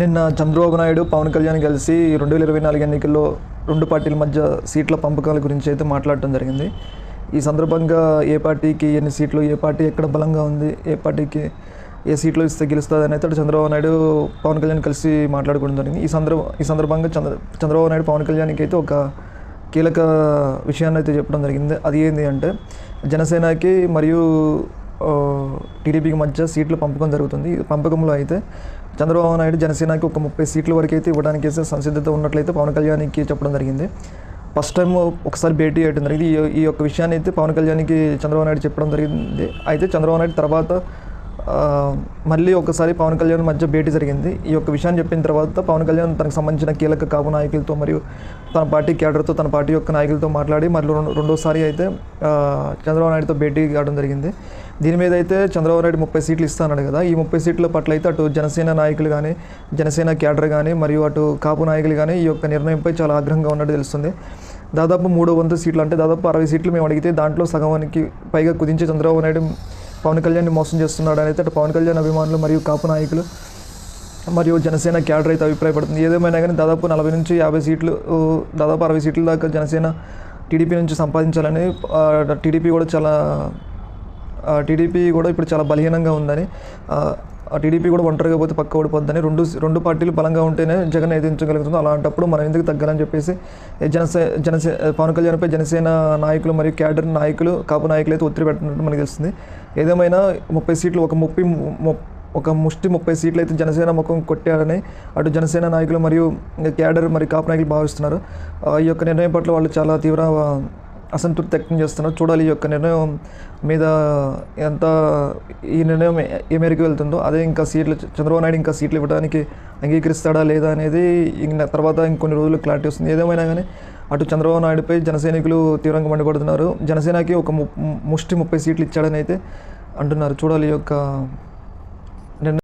నిన్న చంద్రబాబు నాయుడు పవన్ కళ్యాణ్ కలిసి రెండు వేల ఇరవై నాలుగు ఎన్నికల్లో రెండు పార్టీల మధ్య సీట్ల పంపకాల గురించి అయితే మాట్లాడటం జరిగింది. ఈ సందర్భంగా ఏ పార్టీకి ఎన్ని సీట్లు ఏ పార్టీ ఎక్కడ బలంగా ఉంది ఏ పార్టీకి ఏ సీట్లు ఇస్తే గెలుస్తుంది అని అయితే చంద్రబాబు నాయుడు పవన్ కళ్యాణ్ కలిసి మాట్లాడుకోవడం జరిగింది. ఈ సందర్భ ఈ సందర్భంగా చంద్ర చంద్రబాబు నాయుడు పవన్ కళ్యాణ్కి అయితే ఒక కీలక విషయాన్ని అయితే చెప్పడం జరిగింది. అది ఏంటి అంటే జనసేనకి మరియు టీడీపీకి మధ్య సీట్లు పంపకం జరుగుతుంది. ఈ పంపకంలో అయితే చంద్రబాబు నాయుడు జనసేనకి ఒక ముప్పై సీట్ల వరకు అయితే ఇవ్వడానికి సంసిద్ధత ఉన్నట్లయితే పవన్ కళ్యాణ్కి చెప్పడం జరిగింది. ఫస్ట్ టైం ఒకసారి భేటీ అయ్యడం జరిగింది. ఈ యొక్క విషయాన్ని అయితే పవన్ కళ్యాణ్కి చంద్రబాబు నాయుడు చెప్పడం జరిగింది. అయితే చంద్రబాబు నాయుడు తర్వాత మళ్ళీ ఒకసారి పవన్ కళ్యాణ్ మధ్య భేటీ జరిగింది. ఈ యొక్క విషయాన్ని చెప్పిన తర్వాత పవన్ కళ్యాణ్ తనకు సంబంధించిన కీలక కాపు నాయకులతో మరియు తన పార్టీ క్యాడర్తో తన పార్టీ యొక్క నాయకులతో మాట్లాడి మళ్ళీ రెండోసారి అయితే చంద్రబాబు నాయుడుతో భేటీ కావడం జరిగింది. దీని మీద అయితే చంద్రబాబు నాయుడు ముప్పై సీట్లు ఇస్తానన్నాడు కదా. ఈ ముప్పై సీట్ల పట్ల అయితే అటు జనసేన నాయకులు కానీ జనసేన క్యాడర్ కానీ మరియు అటు కాపు నాయకులు కానీ ఈ యొక్క నిర్ణయంపై చాలా ఆగ్రహంగా ఉన్నట్టు తెలుస్తుంది. దాదాపు మూడు వందల సీట్లు అంటే దాదాపు అరవై సీట్లు మేము అడిగితే దాంట్లో సగమానికి పైగా కుదించి చంద్రబాబు నాయుడు పవన్ కళ్యాణ్ని మోసం చేస్తున్నాడు అని అయితే పవన్ కళ్యాణ్ అభిమానులు మరియు కాపు నాయకులు మరియు జనసేన క్యాడర్ అయితే అభిప్రాయపడుతుంది. ఏదేమైనా కానీ దాదాపు నలభై నుంచి యాభై సీట్లు దాదాపు అరవై సీట్ల దాకా జనసేన టీడీపీ నుంచి సంపాదించాలని టీడీపీ కూడా చాలా టీడీపీ కూడా ఇప్పుడు చాలా బలహీనంగా ఉందని టీడీపీ కూడా ఒంటరిగా పోతే పక్క ఓడిపోద్దని రెండు రెండు పార్టీలు బలంగా ఉంటేనే జగన్ ఎదిరించగలుగుతుంది అలాంటప్పుడు మనం ఎందుకు తగ్గాలని చెప్పేసి జనసే జనసే పవన్ కళ్యాణ్పై జనసేన నాయకులు మరియు క్యాడర్ నాయకులు కాపు నాయకులు అయితే ఒత్తిడి పెట్టినట్టు మనకు తెలుస్తుంది. ఏదేమైనా ముప్పై సీట్లు ఒక ముప్పై ము- ఒక ముష్టి ముప్పై సీట్లు అయితే జనసేన ముఖం కొట్టారని అటు జనసేన నాయకులు మరియు క్యాడర్ మరియు కాపు నాయకులు భావిస్తున్నారు. ఆ, ఈ యొక్క నిర్ణయం పట్ల వాళ్ళు చాలా తీవ్ర అసంతృప్తి వ్యక్తం చేస్తున్నారు చూడాలి ఈ యొక్క నిర్ణయం మీద ఎంత ఈ నిర్ణయం ఏ- మేరకు వెళ్తుందో. అదే ఇంకా సీట్లు చంద్రబాబు నాయుడు ఇంకా సీట్లు ఇవ్వడానికి అంగీకరిస్తాడా లేదా అనేది తర్వాత ఇంకొన్ని రోజులు క్లారిటీ వస్తుంది. ఏదేమైనా కానీ అటు చంద్రబాబు నాయుడుపై జనసైనికులు తీవ్రంగా మండిపడుతున్నారు. జనసేనకి ఒక ముప్ ముష్టి ముప్పై సీట్లు ఇచ్చాడని అయితే అంటున్నారు. చూడాలి ఈ యొక్క